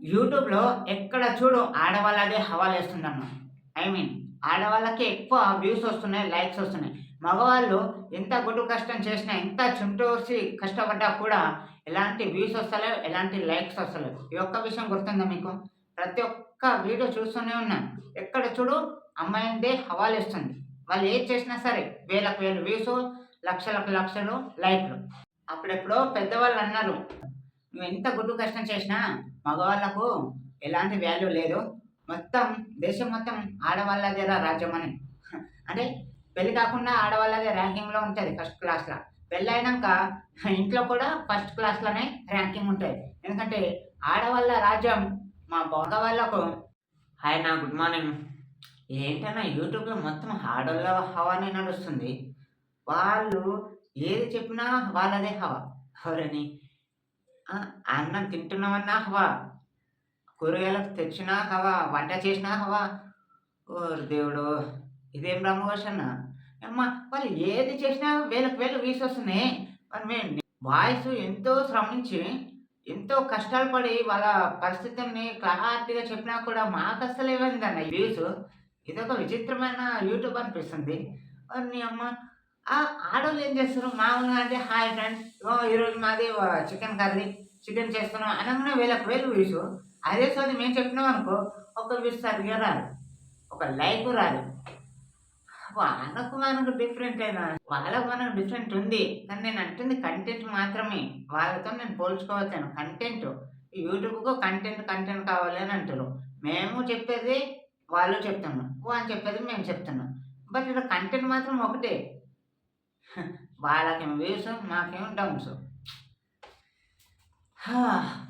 యూట్యూబ్‌లో ఎక్కడ చూడు ఆడవాళ్ళదే హవాలేస్తుందమ్మ. ఐ మీన్ ఆడవాళ్ళకి ఎక్కువ వ్యూస్ వస్తున్నాయి లైక్స్ వస్తున్నాయి మగవాళ్ళు ఎంత గుడ్డు కష్టం చేసినా, ఎంత చుంటూసి కష్టపడ్డా కూడా ఎలాంటి వ్యూస్ వస్తలేవు ఎలాంటి లైక్స్ వస్తలేవు ఈ ఒక్క విషయం గుర్తుందా మీకు? ప్రతి ఒక్క వీడియో చూస్తూనే ఉన్నా. ఎక్కడ చూడు అమ్మాయిలదే హవాలేస్తుంది. వాళ్ళు ఏది చేసినా సరే వేలకు వేలు వ్యూస్ లక్షలకు లక్షలు లైక్‌లు. అప్పుడెప్పుడో పెద్దవాళ్ళు అన్నారు నువ్వు ఎంత గుడ్డు కష్టం చేసినా మగవాళ్ళకు ఎలాంటి వాల్యూ లేదు. మొత్తం దేశం మొత్తం ఆడవాళ్ళదేరా రాజ్యం అని. అంటే పెళ్ళి కాకుండా ఆడవాళ్ళదే ర్యాంకింగ్‌లో ఉంటుంది ఫస్ట్ క్లాస్లో పెళ్ళయినంక ఇంట్లో కూడా ఫస్ట్ క్లాస్‌లోనే ర్యాంకింగ్ ఉంటుంది ఎందుకంటే ఆడవాళ్ళ రాజ్యం మా మగవాళ్ళకు హాయ్ నా గుడ్ మార్నింగ్. ఏంటన్నా యూట్యూబ్‌లో మొత్తం ఆడవాళ్ళ హవానే నడుస్తుంది. వాళ్ళు ఏది చెప్పినా వాళ్ళదే హవా. ఎవరని? అన్నం తింటున్నామన్నా హవా. కూరగాయలకు తెచ్చినా హవా. వంట చేసినా హవా. ఓ దేవుడు ఇదేం రామకోశన్న. యమ్మ వాళ్ళు ఏది చేసినా వేలకు వేలు వ్యూస్ వస్తున్నాయి. మరి మేము బాయ్స్ ఎంతో శ్రమించి, ఎంతో కష్టాలు పడి వాళ్ళ పరిస్థితుల్ని క్లారిటీగా చెప్పినా కూడా మాకు ఇవ్వలేదన్న ఈ వ్యూస్. ఇదొక విచిత్రమైన యూట్యూబ్ అనిపిస్తుంది. మరి నీ అమ్మ ఆడవాళ్ళు ఏం చేస్తారు మామూలుగా అంటే హాయ్ ఫ్రెండ్స్ ఈరోజు మాది చికెన్ కర్రీ. చికెన్ చేస్తున్నాం అనగానే వేలకు వేలు వ్యూస్. అదే సోది మేము చెప్పినామనుకో ఒక్క వ్యూస్ సరిగ్గా రాదు. ఒక లైక్ రాదు. వాళ్ళకు మనకు డిఫరెంట్ అయినా వాళ్ళకు మనకు డిఫరెంట్ ఉంది. కానీ నేను అంటుంది కంటెంట్ మాత్రమే. వాళ్ళతో నేను పోల్చుకోవచ్చాను కంటెంట్. యూట్యూబ్‌కు కంటెంట్, కంటెంట్ కావాలి అని అంటారు మేము చెప్పేది వాళ్ళు చెప్తున్నాం వాళ్ళు చెప్పేది మేము చెప్తున్నాం. బట్ ఇక్కడ కంటెంట్ మాత్రం ఒకటే. వాళ్ళకేం వ్యూస్ మాకేం డౌన్స్.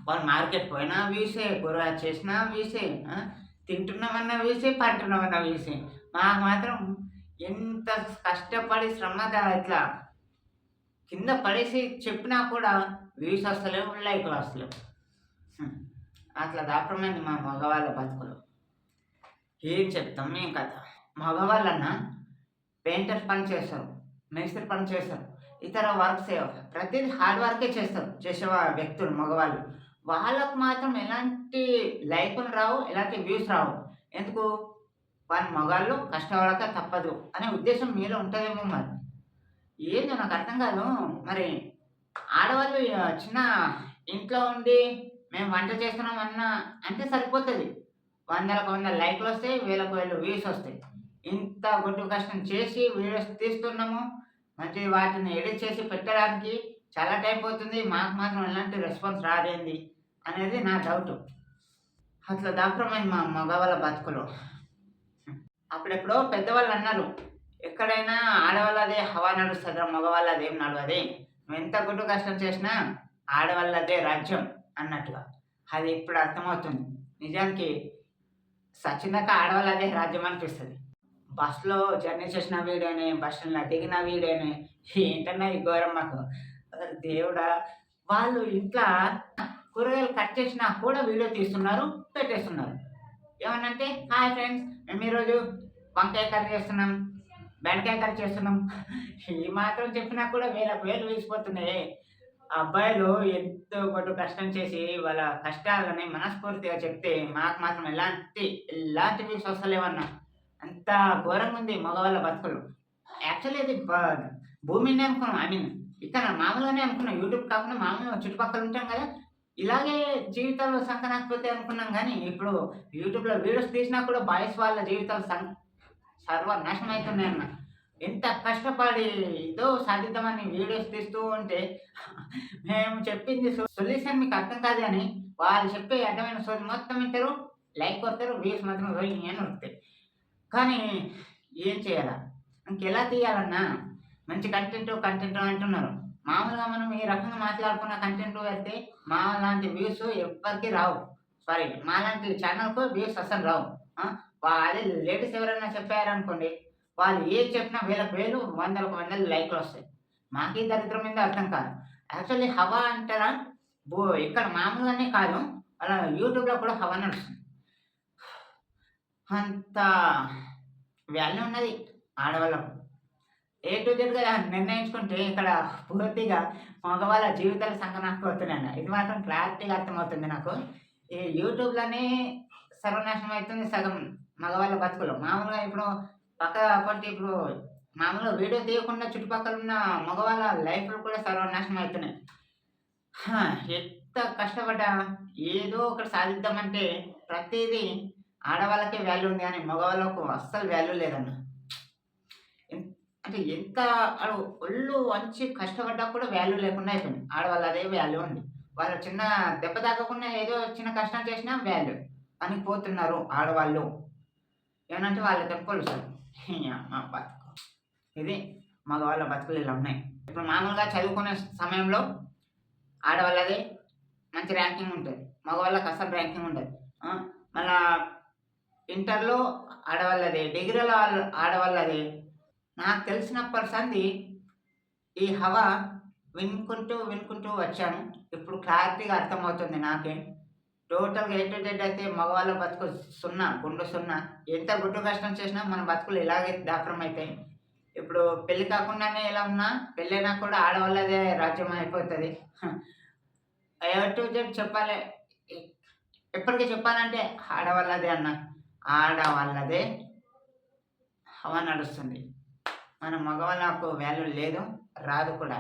వాళ్ళు మార్కెట్ పోయినా వీసే కూరగాయలు చేసినా వీసే తింటున్నామన్నా వీసే పంటున్నామన్నా వీసే మాకు మాత్రం ఎంత కష్టపడి శ్రమ ఇట్లా కింద పడేసి చెప్పినా కూడా వ్యూస్ వస్తలేవు, లైక్‌లు వస్తలేవు. అట్లా దాపరమైంది మా మగవాళ్ళ బతుకులు. ఏం చెప్తాం ఏం కథ. మగవాళ్ళన్నా పెయింటర్ పని చేస్తారు. మేస్త్రి పని చేస్తారు. ఇతర వర్క్స్ ప్రతిదీ హార్డ్ వర్కే చేస్తారు. చేసే వ్యక్తులు మగవాళ్ళు. వాళ్ళకు మాత్రం ఎలాంటి లైకులు రావు, ఎలాంటి వ్యూస్ రావు. ఎందుకు? వాళ్ళు మగాళ్ళు కష్టపడక తప్పదు అనే ఉద్దేశం మీలో ఉంటుందేమో మరి. ఏందో నాకు అర్థం కాదు. మరి ఆడవాళ్ళు చిన్న ఇంట్లో ఉండి మేము వంట చేస్తున్నాం అన్న అంటే సరిపోతుంది వందలకు వంద లైక్లు వస్తాయి వేలకు వేలు వ్యూస్ వస్తాయి. ఇంత గొడ్డు కష్టం చేసి వీడియోస్ తీస్తున్నాము. మంచి వాటిని ఎడిట్ చేసి పెట్టడానికి చాలా టైం పోతుంది. మాకు మాత్రం ఎలాంటి రెస్పాన్స్ రాదేంది అనేది నా డౌటు. అట్లా దాపరమైంది మా మగవాళ్ళ బతుకులు. అప్పుడెప్పుడో పెద్దవాళ్ళు అన్నారు ఎక్కడైనా ఆడవాళ్ళదే హవా నడుస్తదిరా మగవాళ్ళదేం నడవది. ఎంత గొడ్డు కష్టం చేసినా ఆడవాళ్ళదే రాజ్యం అన్నట్టుగా. అది ఇప్పుడు అర్థమవుతుంది. నిజానికి సచ్చినాక ఆడవాళ్ళదే రాజ్యం అనిపిస్తుంది బస్సులో జర్నీ చేసిన వీడియోనే, బస్సులో దిగిన వీడియోనే ఏంటన్నా ఈ ఘోరం మాకు. దేవుడా! వాళ్ళు ఇంట్లో కూరగాయలు కట్ చేసినా కూడా వీడియో తీస్తున్నారు, పెట్టేస్తున్నారు. ఏమనంటే హాయ్ ఫ్రెండ్స్ మేము ఈరోజు వంకాయ కర్రీ చేస్తున్నాం. బెండకాయ కర్రీ చేస్తున్నాం. ఈ మాత్రం చెప్పినా కూడా వేలకు వేలు వేసిపోతున్నాయి అబ్బాయిలు ఎంతో గొడ్డు కష్టం చేసి వాళ్ళ కష్టాలని మనస్ఫూర్తిగా చెప్తే మాకు మాత్రం ఎలాంటి, ఎలాంటి వ్యూస్ వస్తలేవన్న. అంత ఘోరంగుంది మగవాళ్ళ బతుకులు. యాక్చువల్లీ ఇది భూమిని అనుకున్నాం. ఐ మీన్ ఇక్కడ మామూలుగానే అనుకున్నాం. యూట్యూబ్ కాకుండా మామూలుగా చుట్టుపక్కల ఉంటాం కదా! ఇలాగే జీవితాలు సంకనాకపోతాయి అనుకున్నాం కానీ ఇప్పుడు యూట్యూబ్‌లో వీడియోస్ తీసినా కూడా బాయ్స్ వాళ్ళ జీవితాలు సం సర్వనాశనం అయితున్నాయన్న. ఎంత కష్టపడి ఏదో సాధిద్దామని వీడియోస్ తీస్తూ ఉంటే మేము చెప్పింది సొల్యూషన్ మీకు అర్థం కాదు కానీ వాళ్ళు చెప్పే అడ్డమైన సోది మొత్తం ఇంటారు లైక్ కొడతారు. వ్యూస్ మాత్రం రోయి అని వస్తాయి కానీ ఏం చేయాలా? ఇంకెలా తీయాలన్నా? మంచి కంటెంట్, కంటెంట్ అంటున్నారు. మామూలుగా మనం ఈ రకంగా మాట్లాడుకున్న కంటెంట్ అయితే మా లాంటి వ్యూస్ ఎవరికి రావు. సారీ మా లాంటి ఛానల్కు వ్యూస్ అస్సలు రావు. ఆ! అదే లేడీస్ ఎవరైనా చెప్పారనుకోండి, వాళ్ళు ఏది చెప్పినా వేలకు వేలు, వందలకు వందలు లైక్లు వస్తాయి మాకీ దరిద్రం మీద అర్థం కాదు. యాక్చువల్లీ హవా అంటారా? బో ఇక్కడ మామూలుగానే కాదు. అలా యూట్యూబ్‌లో కూడా హవా నడుస్తుంది. అంత వాల్యూ ఉన్నది ఆడవాళ్ళకు. ఏ టు జెడ్‌గా నిర్ణయించుకుంటే ఇక్కడ పూర్తిగా మగవాళ్ళ జీవితాలు సంకనాకపోతున్నాయన్న. ఇది మాత్రం క్లారిటీగా అర్థమవుతుంది నాకు. ఈ యూట్యూబ్లోనే సర్వనాశనం అవుతుంది సగం మగవాళ్ళ బతుకులు మామూలుగా ఇప్పుడు పక్క అప్పటి ఇప్పుడు మామూలుగా వీడియో తీయకుండా చుట్టుపక్కల ఉన్న మగవాళ్ళ లైఫ్లు కూడా సర్వనాశనం అవుతున్నాయి ఎంత కష్టపడ్డా ఏదో ఒకటి సాధిద్దామంటే ప్రతిదీ ఆడవాళ్ళకే వాల్యూ ఉంది కానీ మగవాళ్ళకు అస్సలు వాల్యూ లేదన్న. అంటే ఎంత ఒళ్ళు వంచి కష్టపడ్డా కూడా వాల్యూ లేకుండా అయిపోయింది. ఆడవాళ్ళ అదే వాల్యూ ఉంది. వాళ్ళు చిన్న దెబ్బ తాగకుండా ఏదో చిన్న కష్టం చేసినా వాల్యూ అని పోతున్నారు ఆడవాళ్ళు. ఏమంటే వాళ్ళు పోలుస్తారు మా బతుకు. ఇది మగవాళ్ళ బతుకులు ఇలా ఉన్నాయి. ఇప్పుడు మామూలుగా చదువుకునే సమయంలో ఆడవాళ్ళది మంచి ర్యాంకింగ్ ఉంటుంది. మగవాళ్ళకి అసలు ర్యాంకింగ్ ఉండదు. మళ్ళీ ఇంటర్లో ఆడవాళ్ళది డిగ్రీలో ఆడవాళ్ళదే ఆడవాళ్ళది. నాకు తెలిసినప్పటి సంది ఈ హవా వినుకుంటూ వినుకుంటూ వచ్చాను. ఇప్పుడు క్లారిటీగా అర్థమవుతుంది నాకే. టోటల్గా ఏ టు జెడ్ అయితే మగవాళ్ళ బతుకు సున్నా గుండు సున్నా ఎంత గుడ్డు కష్టం చేసినా మన బతుకులు ఇలాగే దాపరం అవుతాయి ఇప్పుడు పెళ్ళి కాకుండానే ఎలా ఉన్నా పెళ్ళైనా కూడా ఆడవాళ్ళదే రాజ్యం అయిపోతుంది. ఏ టు జెడ్ చెప్పాలి ఎప్పటికీ చెప్పాలంటే ఆడవాళ్ళదే అన్నా. ఆడవాళ్ళదే హవ నడుస్తుంది మన మగవాళ్ళకు వాల్యూ లేదు రాదు కూడా.